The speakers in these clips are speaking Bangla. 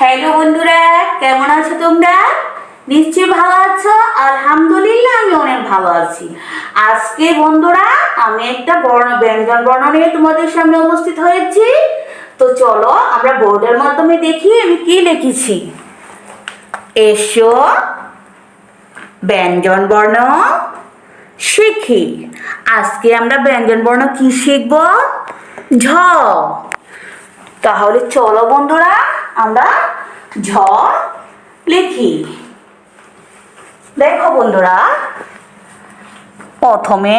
হ্যালো বন্ধুরা, কেমন আছো তোমরা? নিশ্চয়ই ভালো আছো? আলহামদুলিল্লাহ, আমি অনেক ভালো আছি। আজকে বন্ধুরা, আমি একটা বর্ণ ব্যঞ্জন বর্ণ নিয়ে তোমাদের সামনে উপস্থিত হয়েছি। তো চলো, আমরা বোর্ডের মাধ্যমে দেখি আমি কি লিখেছি। এসো, ব্যঞ্জন বর্ণ শিখি। আজকে আমরা ব্যঞ্জন বর্ণ কি শিখব? ঝ। তাহলে চলো বন্ধুরা আমরা ঝ লিখি। দেখো বন্ধুরা, প্রথমে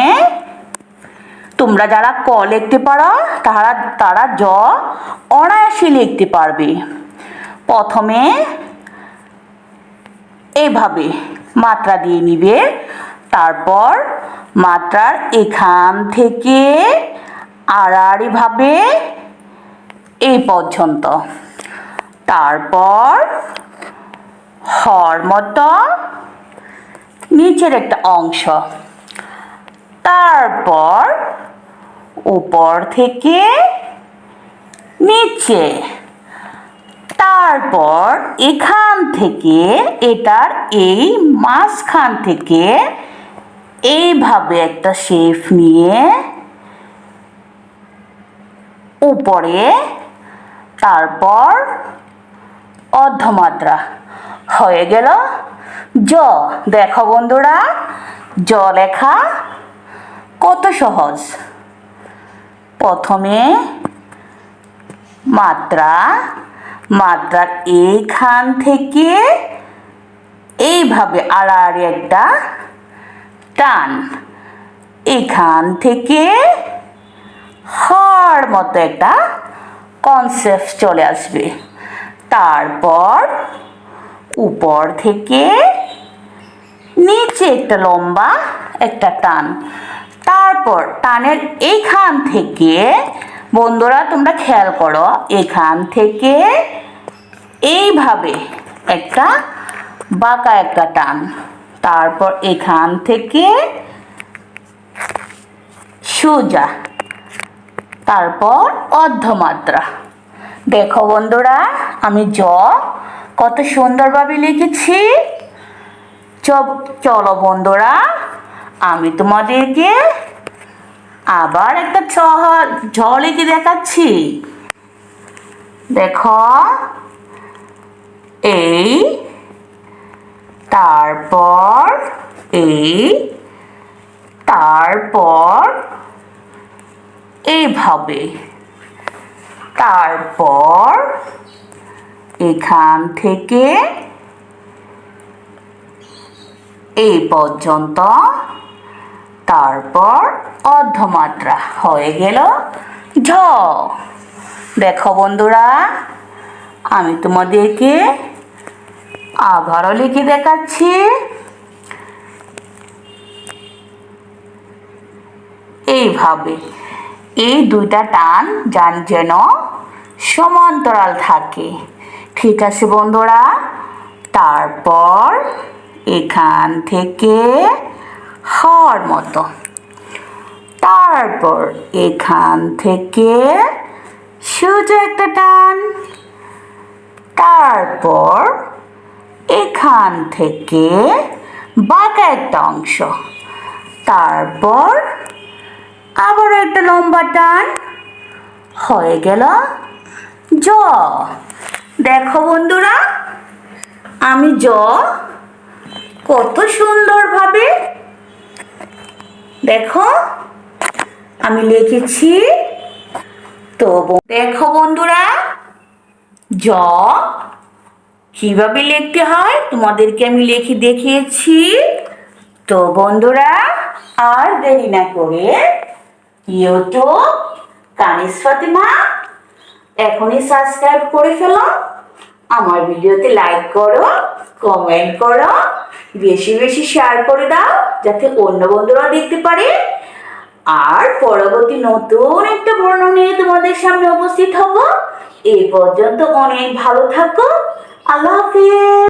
তোমরা যারা ক লিখতে পারো তারা তারা জ অনায়াসে লিখতে পারবে। প্রথমে এইভাবে মাত্রা দিয়ে নিবে, তারপর মাত্রার এখান থেকে আড়াআড়িভাবে এই পর্যন্ত। তারপর হর মতো নিচের একটা অংশ। তারপর উপর থেকে নিচে। তারপর এখান থেকে এটার এই মাঝখান থেকে এইভাবে একটা শেফ নিয়ে উপরে, তারপর অর্ধমাত্রা হয়ে গেল। জ, দেখো বন্ধুরা, জ লেখা কত সহজ। প্রথমে মাত্রা মাত্রার এইখান থেকে এইভাবে আড়াআড়ি একটা টান, এখান থেকে হর মতো একটা কনসেপ্ট চলে আসবে। তারপর উপর থেকে নিচে একটা লম্বা একটা টান। তারপর টানের এইখান থেকে, বন্ধুরা তোমরা খেয়াল করো, এখান থেকে এইভাবে একটা বাঁকা একটা টান। তারপর এখান থেকে সোজা। তারপর অর্ধমাত্রা। দেখো বন্ধুরা, আমি জ, কত সুন্দরভাবে লিখেছি। চলো বন্ধুরা, আমি তোমাদেরকে আবার একটা ছ, ঝ লিখে দেখাচ্ছি। দেখো, এই, তারপর এই, তারপর এইভাবে। তারপর এখান থেকে এই পর্যন্ত তারপর অর্ধমাত্রা হয়ে গেল ঝ। দেখো বন্ধুরা, আমি তোমাদেরকে আবারও লিখে দেখাচ্ছি। এইভাবে এই দুইটা টান যান যেন সমান্তরাল থাকে। ঠিক আছে বন্ধুরা? তারপর এখান থেকে হওয়ার মতো। তারপর এখান থেকে সোজা একটা টান। তারপর এখান থেকে বাঁকা একটা অংশ। তারপর আবার একটা লম্বা টান। হয়ে গেল জ। দেখো বন্ধুরা, আমি জ। কত সুন্দরভাবে, দেখো, আমি লিখেছি তো দেখো বন্ধুরা, জ। কীভাবে লিখতে হয়, তোমাদেরকে আমি লিখে দেখিয়েছি। তো বন্ধুরা, আর দেরি না করে ইউটিউব কানিস ফাতিমা এখনই সাবস্ক্রাইব করে ফেলো। আমার ভিডিওতে লাইক করো কমেন্ট করো, বেশি বেশি শেয়ার করে দাও, যাতে অন্য বন্ধুরা দেখতে পারে। আর পরবর্তী নতুন একটা বর্ণ নিয়ে তোমাদের সামনে উপস্থিত হব। এ পর্যন্ত অনেক ভালো থাকো। আল্লাহ হাফিজ।